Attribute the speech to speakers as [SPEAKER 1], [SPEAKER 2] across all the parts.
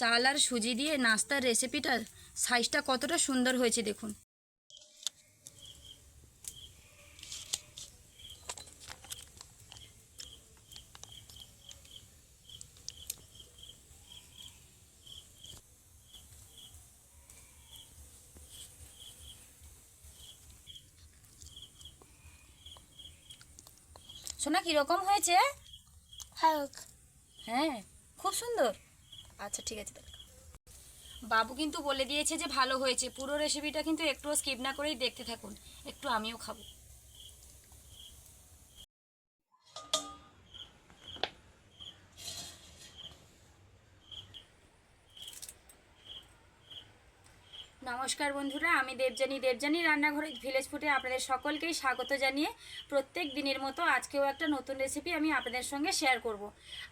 [SPEAKER 1] চাল আর সুজি দিয়ে নাস্তার রেসিপিটার সাইজটা কতটা সুন্দর হয়েছে দেখুন। সোনা কীরকম হয়েছে? হ্যাঁ খুব সুন্দর। আচ্ছা ঠিক আছে বাবু কিন্তু বলে দিয়েছে যে ভালো হয়েছে। পুরো রেসিপিটা কিন্তু একটুও স্কিপ না করেই দেখতে থাকুন। একটু আমিও খাব। নমস্কার বন্ধুরা, আমি দেবজানি দেবজানি রান্নাঘরে ভিলেজ ফুটে আপনাদের সকলকেই স্বাগত জানিয়ে প্রত্যেক দিনের মতো আজকেও একটা নতুন রেসিপি আমি আপনাদের সঙ্গে শেয়ার করব।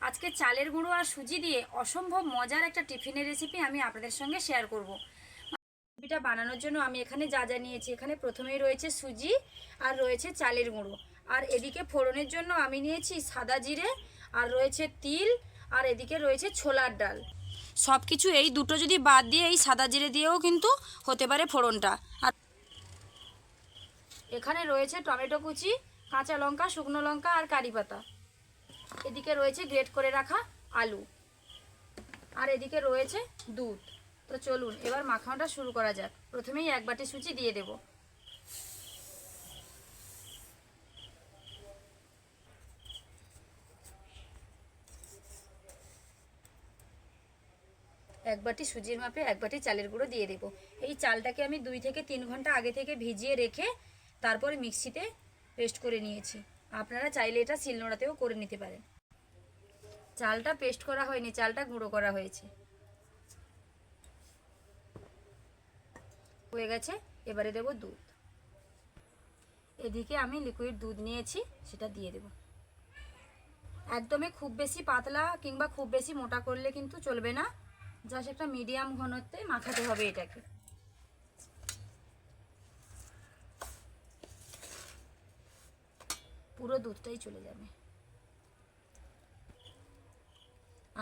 [SPEAKER 1] আজকে চালের গুঁড়ো আর সুজি দিয়ে অসম্ভব মজার একটা টিফিনের রেসিপি আমি আপনাদের সঙ্গে শেয়ার করব। রেসিপিটা বানানোর জন্য আমি এখানে যা যা নিয়েছি, এখানে প্রথমেই রয়েছে সুজি আর রয়েছে চালের গুঁড়ো আর এদিকে ফোড়নের জন্য আমি নিয়েছি সাদা জিরে, আর রয়েছে তিল, আর এদিকে রয়েছে ছোলার ডাল সব কিছু এই দুটো যদি বাদ দিয়ে এই সাদা জিরে দিয়েও কিন্তু হতে পারে ফোড়নটা। আর এখানে রয়েছে টমেটো কুচি, কাঁচা লঙ্কা, শুকনো লঙ্কা আর কারি পাতা। এদিকে রয়েছে গ্রেট করে রাখা আলু। আর এদিকে রয়েছে দুধ। তো চলুন, এবার মাখানোটা শুরু করা যাক। প্রথমেই এক বাটি সুজি দিয়ে দেব। এক বাটি সুজির মাপে এক বাটি চালের গুঁড়ো দিয়ে দেব। এই চালটাকে আমি দুই থেকে তিন ঘণ্টা আগে থেকে ভিজিয়ে রেখে তারপরে মিক্সিতে পেস্ট করে নিয়েছি। আপনারা চাইলে এটা শিলনোড়াতেও করে নিতে পারেন। চালটা পেস্ট করা হয়নি, চালটা গুঁড়ো করা হয়েছে। হয়ে গেছে, এবারে দেব দুধ। এদিকে আমি লিকুইড দুধ নিয়েছি, সেটা দিয়ে দেব। একদমই খুব বেশি পাতলা কিংবা খুব বেশি মোটা করলে কিন্তু চলবে না। জাস্ট একটা মিডিয়াম ঘনত্বে মাখাতে হবে এটাকে। পুরো দুধটাই চলে যাবে।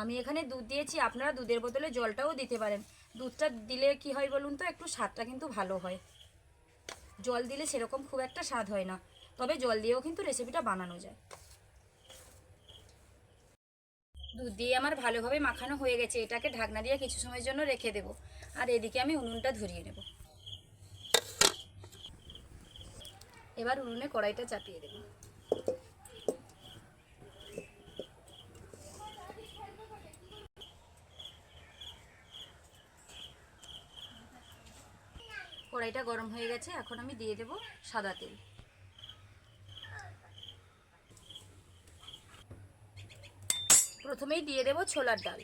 [SPEAKER 1] আমি এখানে দুধ দিয়েছি, আপনারা দুধের বদলে জলটাও দিতে পারেন। দুধটা দিলে কি হয় বলুন তো, একটু স্বাদটা কিন্তু ভালো হয়। জল দিলে সেরকম খুব একটা স্বাদ হয় না। তবে জল দিয়েও কিন্তু রেসিপিটা বানানো যায়। দুধ দিয়ে আমার ভালোভাবে মাখানো হয়ে গেছে। এটাকে ঢাকনা দিয়ে কিছু সময়ের জন্য রেখে দেব। আর এদিকে আমি উনুনটা ধরিয়ে নেব। এবার উনুনে কড়াইটা চাপিয়ে দেব। কড়াইটা গরম হয়ে গেছে, এখন আমি দিয়ে দেব সাদা তেল। প্রথমেই দিয়ে দেব ছোলার ডাল।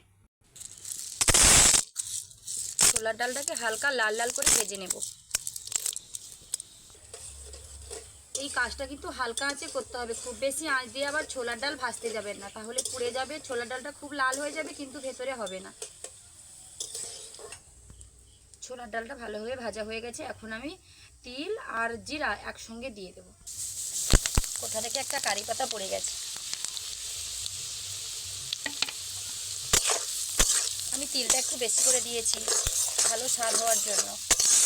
[SPEAKER 1] ছোলার ডালটাকে হালকা লাল লাল করে ভেজে নেব। এই কাজটা কিন্তু হালকা আঁচে করতে হবে। খুব বেশি আঁচ দিয়ে আবার ছোলার ডাল ভাজতে যাবেন না। তাহলে পুড়ে যাবে, ছোলার ডালটা খুব লাল হয়ে যাবে, কিন্তু ভেতরে হবে না। ছোলার ডালটা ভালোভাবে ভাজা হয়ে গেছে। এখন আমি তিল আর জিরা একসঙ্গে দিয়ে দেব। কোথা থেকে একটা কারি পাতা পড়ে গেছে। আমি তিলটা একটু বেশি করে দিয়েছি, ভালো স্বাদ হওয়ার জন্য।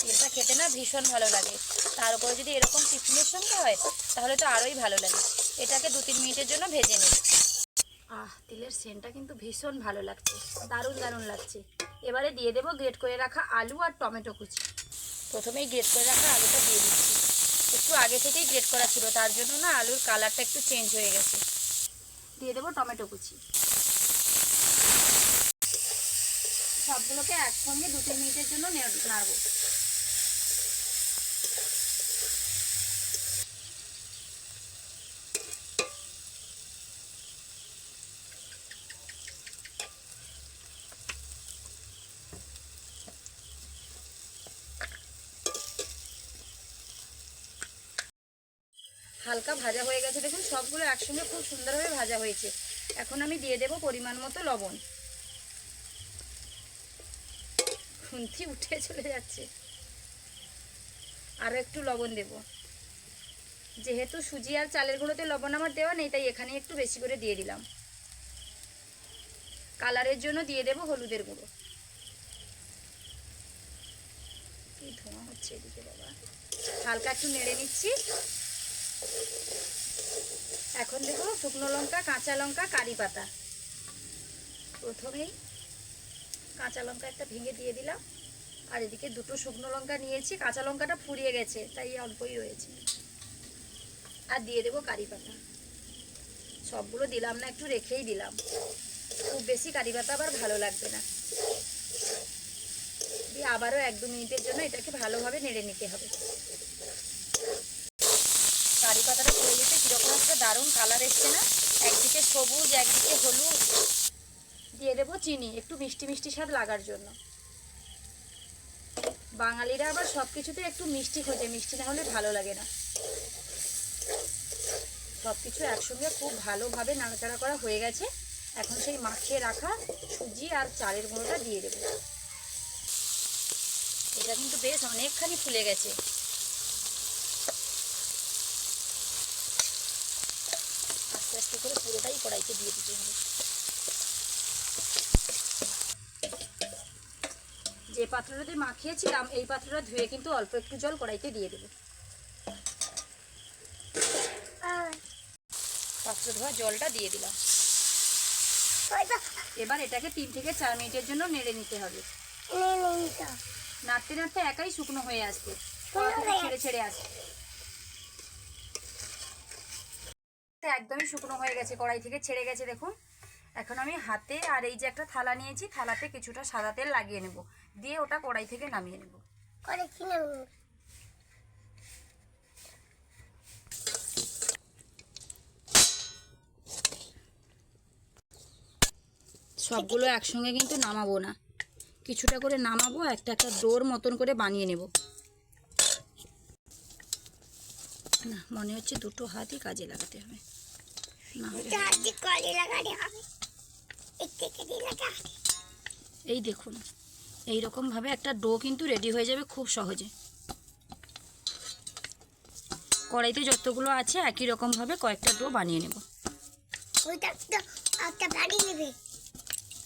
[SPEAKER 1] তিলটা খেতে না ভীষণ ভালো লাগে। তার উপরে যদি এরকম টিফিনের সঙ্গে হয়, তাহলে তো আরোই ভালো লাগে। এটাকে দু তিন মিনিটের জন্য ভেজে নিই আহ, তিলের সেন্টটা কিন্তু ভীষণ ভালো লাগছে। দারুণ দারুণ লাগছে। এবারে দিয়ে দেবো গ্রেট করে রাখা আলু আর টমেটো কুচি। প্রথমেই গ্রেট করে রাখা আলুটা দিয়ে দিচ্ছি। একটু আগে থেকেই গ্রেট করা ছিল, তার জন্য না আলুর কালারটা একটু চেঞ্জ হয়ে গেছে। দিয়ে দেবো টমেটো কুচি। সবগুলোকে একসঙ্গে দু তিন মিনিটের জন্য নেড়- নাড়বো। হালকা ভাজা হয়ে গেছে। দেখুন, সবগুলো একসঙ্গে খুব সুন্দরভাবে ভাজা হয়েছে। এখন আমি দিয়ে দেব পরিমাণ মতো লবণ। খুন্তি উঠে চলে যাচ্ছে। আরও একটু লবণ দেব। যেহেতু সুজি আর চালের গুঁড়োতে লবণ আমার দেওয়া নেই, তাই এখানে একটু বেশি করে দিয়ে দিলাম। কালারের জন্য দিয়ে দেব হলুদের গুঁড়ো। কি ধোঁয়া হচ্ছে এদিকে বাবা। হালকা একটু নেড়ে নিচ্ছি। এখন দেখো শুকনো লঙ্কা, কাঁচা লঙ্কা, কারি পাতা। প্রথমেই কাঁচা লঙ্কা একটা ভেঙে দিয়ে দিলাম। আর এদিকে দুটো শুকনো লঙ্কা নিয়েছি, কাঁচা লঙ্কাটা ফুরিয়ে গেছে, তাই অল্পই রয়েছে। আর দিয়ে দেবো কারি পাতা। সবগুলো দিলাম না, একটু রেখেই দিলাম। খুব বেশি কারি পাতা আবার ভালো লাগবে না। দিয়ে আবারও এক দু মিনিটের জন্য এটাকে ভালোভাবে নেড়ে নিতে হবে। কারি পাতাটা পড়ে যেতে কীরকম একটা দারুণ কালার এসছে না? একদিকে সবুজ, একদিকে হলুদ। দিয়ে দেবো চিনি, একটু মিষ্টি মিষ্টি স্বাদ লাগার জন্য। বাঙালিরা আবার সব কিছুতে একটু মিষ্টি খোঁজে, মিষ্টি না হলে ভালো লাগে না। সব কিছু একসঙ্গে খুব ভালোভাবে নাড়াচাড়া করা হয়ে গেছে। এখন সেই মাখিয়ে রাখা সুজি আর চালের গুঁড়োটা দিয়ে দেবো। এটা কিন্তু বেশ অনেকখানি ফুলে গেছে। আস্তে আস্তে করে পুরোটাই কড়াইতে দিয়ে দিতে হবে। যে পাত্রটাতে মাখিয়েছিলাম এই পাত্রটা ধুয়ে কিন্তু অল্প একটু জল কড়াইতে দিয়ে দেবো। পাত্র ধোয়া জলটা দিয়ে দিলাম। এবার এটাকে তিন থেকে চার মিনিটের জন্য নেড়ে নিতে হবে। নাড়তে নাড়তে একাই শুকনো হয়ে আসবে। ছেড়ে ছেড়ে আসবে। একদমই শুকনো হয়ে গেছে কড়াই থেকে ছেড়ে গেছে দেখুন। এখন আমি হাতে আর এই যে একটা থালা নিয়েছি থালাতে কিছুটা সাদা তেল লাগিয়ে নেব। দিয়ে ওটা কড়াই থেকে নামিয়ে নেব। সবগুলো একসঙ্গে কিন্তু নামাবো না। কিছুটা করে নামাবো একটা একটা ডোর মতন করে বানিয়ে নেব। না মনে হচ্ছে দুটো হাতই কাজে লাগাতে হবে। না হলে এই দেখুন এই রকমভাবে একটা ডো কিন্তু রেডি হয়ে যাবে খুব সহজে। কড়াইতে যতগুলো আছে একই রকমভাবে কয়েকটা ডো বানিয়ে নেব।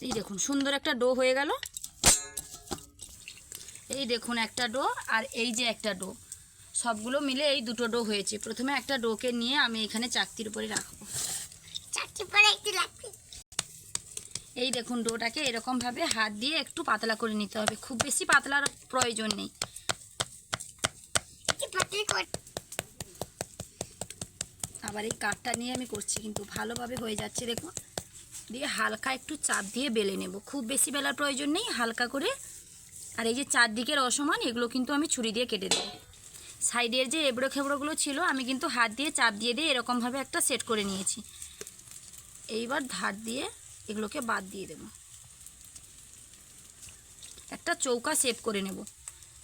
[SPEAKER 1] এই দেখুন সুন্দর একটা ডো হয়ে গেল। এই দেখুন একটা ডো আর এই যে একটা ডো। সবগুলো মিলে এই দুটো ডো হয়েছে। প্রথমে একটা ডোকে নিয়ে আমি এখানে চাকতির উপরে রাখব। এই দেখুন ডোটাকে এরকমভাবে হাত দিয়ে একটু পাতলা করে নিতে হবে। খুব বেশি পাতলার প্রয়োজন নেই। আবার এই কাঠটা নিয়ে আমি করছি কিন্তু ভালোভাবে হয়ে যাচ্ছে দেখুন। দিয়ে হালকা একটু চাপ দিয়ে বেলে নেব। খুব বেশি বেলার প্রয়োজন নেই হালকা করে। আর এই যে চারদিকের অসমান এগুলো কিন্তু আমি ছুরি দিয়ে কেটে দেবো। সাইডের যে এবড়ো খেবড়োগুলো ছিল আমি কিন্তু হাত দিয়ে চাপ দিয়ে দিয়ে এরকমভাবে একটা সেট করে নিয়েছি। এইবার ধার দিয়ে এগুলোকে বাদ দিয়ে দেব। একটা চৌকা শেপ করে নেব।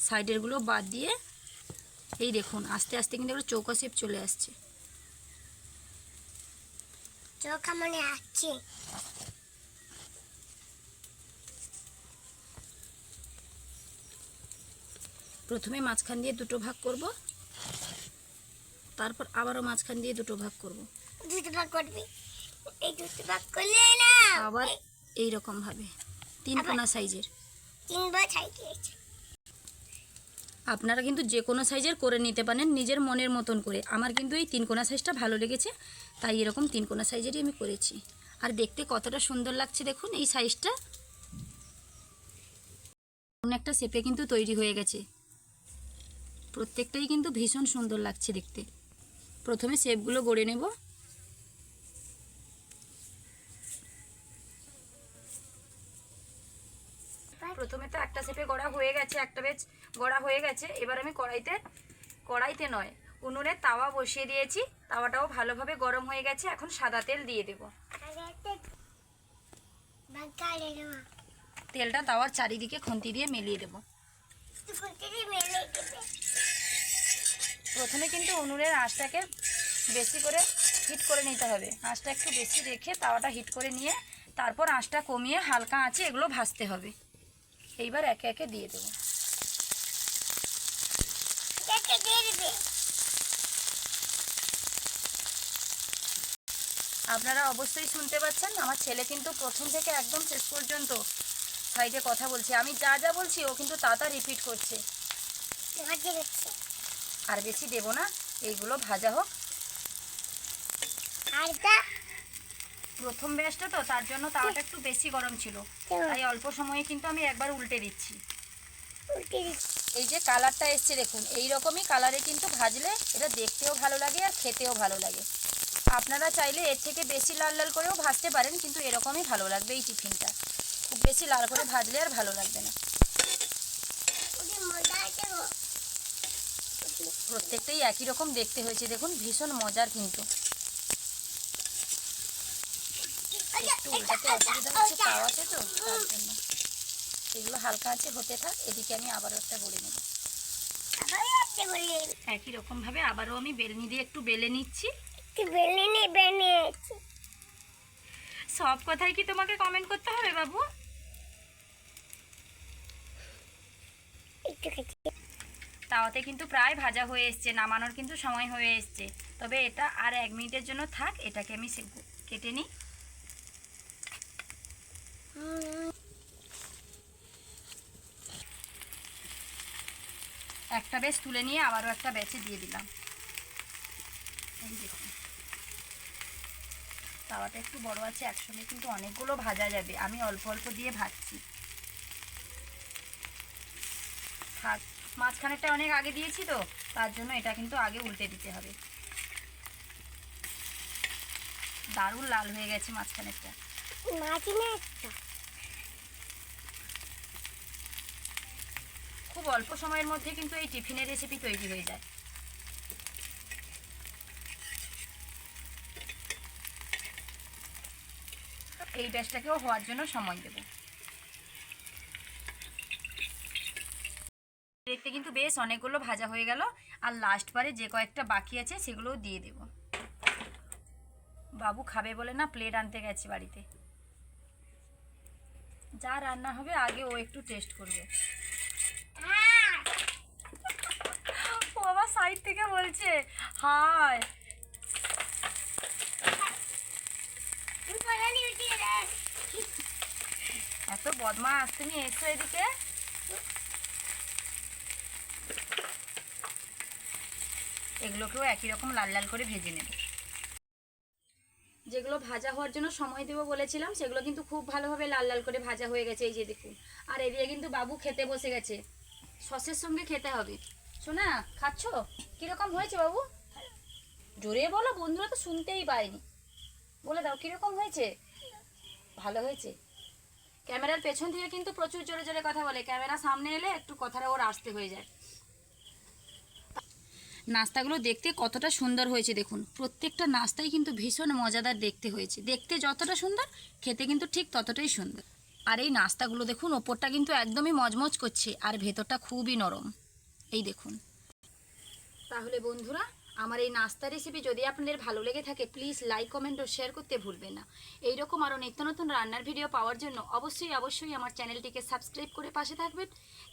[SPEAKER 1] সাইডেরগুলো বাদ দিয়ে এই দেখুন আস্তে আস্তে কিন্তু একটা চৌকা শেপ চলে আসছে।
[SPEAKER 2] চোখা মনে আসছে।
[SPEAKER 1] প্রথমে মাঝখান দিয়ে দুটো ভাগ করব। তারপর আবারও মাঝখান দিয়ে দুটো ভাগ করব।
[SPEAKER 2] দুটো ভাগ করবে।
[SPEAKER 1] আবার এই রকম ভাবে। তিন কোনা সাইজের।
[SPEAKER 2] তিনবার
[SPEAKER 1] আপনারা কিন্তু যে কোনো সাইজের করে নিতে পারেন নিজের মনের মতন করে। আমার কিন্তু এই তিন কোনা সাইজটা ভালো লেগেছে তাই এরকম তিন কোনা সাইজেরই আমি করেছি। আর দেখতে কতটা সুন্দর লাগছে দেখুন এই সাইজটা। একটা শেপে কিন্তু তৈরি হয়ে গেছে। প্রত্যেকটাই কিন্তু ভীষণ সুন্দর লাগছে দেখতে। প্রথমে শেপগুলো গড়ে নেব। প্রথমে তো একটা শেপে গড়া হয়ে গেছে, একটা বেচ গড়া হয়ে গেছে। এবার আমি কড়াইতে কড়াইতে নয়, উনুনে তাওয়া বসিয়ে দিয়েছি। তাওয়াটাও ভালোভাবে গরম হয়ে গেছে, এখন সাদা তেল দিয়ে দেব। তেলটা তাওয়ার চারিদিকে খুন্তি দিয়ে মেলিয়ে দেব। প্রথমে কিন্তু উনুনের আঁচটাকে বেশি করে হিট করে নিতে হবে। আঁচটা একটু বেশি রেখে তাওয়াটা হিট করে নিয়ে, তারপর আঁচটা কমিয়ে হালকা আঁচে এগুলো ভাজতে হবে। এইবার একে একে দিয়ে দেবো। আপনারা অবশ্যই শুনতে পাচ্ছেন আমার ছেলে কিন্তু প্রথম থেকে একদম শেষ পর্যন্ত সাইডে কথা বলছে। আমি যা যা বলছি ও কিন্তু তা তা রিপিট করছে। আর বেশি দেবো না এইগুলো ভাজা হোক।
[SPEAKER 2] আর
[SPEAKER 1] প্রথম ব্যাচটা তো তার জন্য তাওয়াটা একটু বেশি গরম ছিল? তাই অল্প সময়ে কিন্তু আমি একবার উল্টে দিচ্ছি। এই যে কালারটা এসছে দেখুন এই রকমই কালারে কিন্তু ভাজলে এটা দেখতেও ভালো লাগে আর খেতেও ভালো লাগে। আপনারা চাইলে এর থেকে বেশি লাল লাল করেও ভাজতে পারেন কিন্তু এরকমই ভালো লাগবে এই টিফিনটা। খুব বেশি লাল করে ভাজলে আর ভালো লাগবে না। প্রত্যেকটাই একই রকম দেখতে হয়েছে দেখুন ভীষণ মজার কিন্তু। এগুলো হালকা আছে হতে থাক এদিকে আমি আবারও একটা বলে নেব একই রকমভাবে আবারও আমি বেলনি দিয়ে একটু বেলে নিচ্ছি সব কথাই কি তোমাকে কমেন্ট করতে হবে বাবু তাওয়াতে কিন্তু প্রায় ভাজা হয়ে এসছে, নামানোর কিন্তু সময় হয়ে এসছে। তবে এটা আর এক মিনিটের জন্য থাক, এটাকে আমি কেটে নিই। একটা বেশ তুলে নিয়ে আবারও একটা বেছে দিয়ে দিলাম। তাওয়াটা একটু বড় আছে, একসঙ্গে কিন্তু অনেকগুলো ভাজা যাবে। আমি অল্প অল্প দিয়ে ভাজছি। মাঝখানেরটা অনেক আগে দিয়েছি তো, তার জন্য এটা কিন্তু আগে উল্টে দিতে হবে। দারুণ লাল হয়ে গেছে মাঝখানেরটা।
[SPEAKER 2] মাছি না একটা
[SPEAKER 1] খুব অল্প সময়ের মধ্যে কিন্তু এই টিফিনের রেসিপি তৈরি হয়ে যায়। এই ব্যাচটাকেও হওয়ার জন্য সময় দেব। দেখতে কিন্তু বেশ অনেকগুলো ভাজা হয়ে গেল, আর লাস্ট বারে যে কয়েকটা বাকি আছে সেগুলোও দিয়ে দেব। বাবু খাবে বলে না প্লেট আনতে গেছে বাড়িতে। যা রান্না হবে আগে ও একটু টেস্ট করবে। আবার সাইড থেকে বলছে হাই এত বদমাস তুমি এসো এদিকে। এগুলোকেও একই রকম লাল লাল করে ভেজে নেব। যেগুলো ভাজা হওয়ার জন্য সময় দেবো বলেছিলাম সেগুলো কিন্তু খুব ভালোভাবে লাল লাল করে ভাজা হয়ে গেছে এই যে দেখুন। আর এদিকে কিন্তু বাবু খেতে বসে গেছে। সসের সঙ্গে খেতে হবে। শোনা খাচ্ছ? কীরকম হয়েছে বাবু? জোরে বলো, বন্ধুরা তো শুনতেই পায়নি। বলে দাও, কীরকম হয়েছে? ভালো হয়েছে। ক্যামেরার পেছন থেকে কিন্তু প্রচুর জোরে জোরে কথা বলে। ক্যামেরা সামনে এলে একটু কথাটা ওর আসতে হয়ে যায়। নাস্তাগুলো দেখতে কতটা সুন্দর হয়েছে, দেখুন। প্রত্যেকটা নাস্তাই কিন্তু ভীষণ মজাদার দেখতে হয়েছে। দেখতে যতটা সুন্দর, খেতে কিন্তু ঠিক ততটাই সুন্দর। আর এই নাস্তাগুলো দেখুন, ওপরটা কিন্তু একদমই মজমজ করছে, আর ভেতরটা খুবই নরম। এই দেখুন। তাহলে বন্ধুরা, আমার এই নাস্তা রেসিপি যদি আপনাদের ভালো লেগে থাকে প্লিজ লাইক কমেন্ট ও শেয়ার করতে ভুলবেন না। এইরকম আরও নিত্য নতুন রান্নার ভিডিও পাওয়ার জন্য অবশ্যই অবশ্যই আমার চ্যানেলটিকে সাবস্ক্রাইব করে পাশে থাকবেন,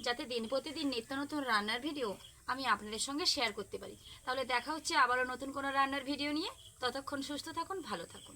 [SPEAKER 1] যাতে দিন প্রতিদিন নিত্য নতুন রান্নার ভিডিও আমি আপনাদের সঙ্গে শেয়ার করতে পারি। তাহলে দেখা হচ্ছে আবারও নতুন কোনো রান্নার ভিডিও নিয়ে। ততক্ষণ সুস্থ থাকুন, ভালো থাকুন।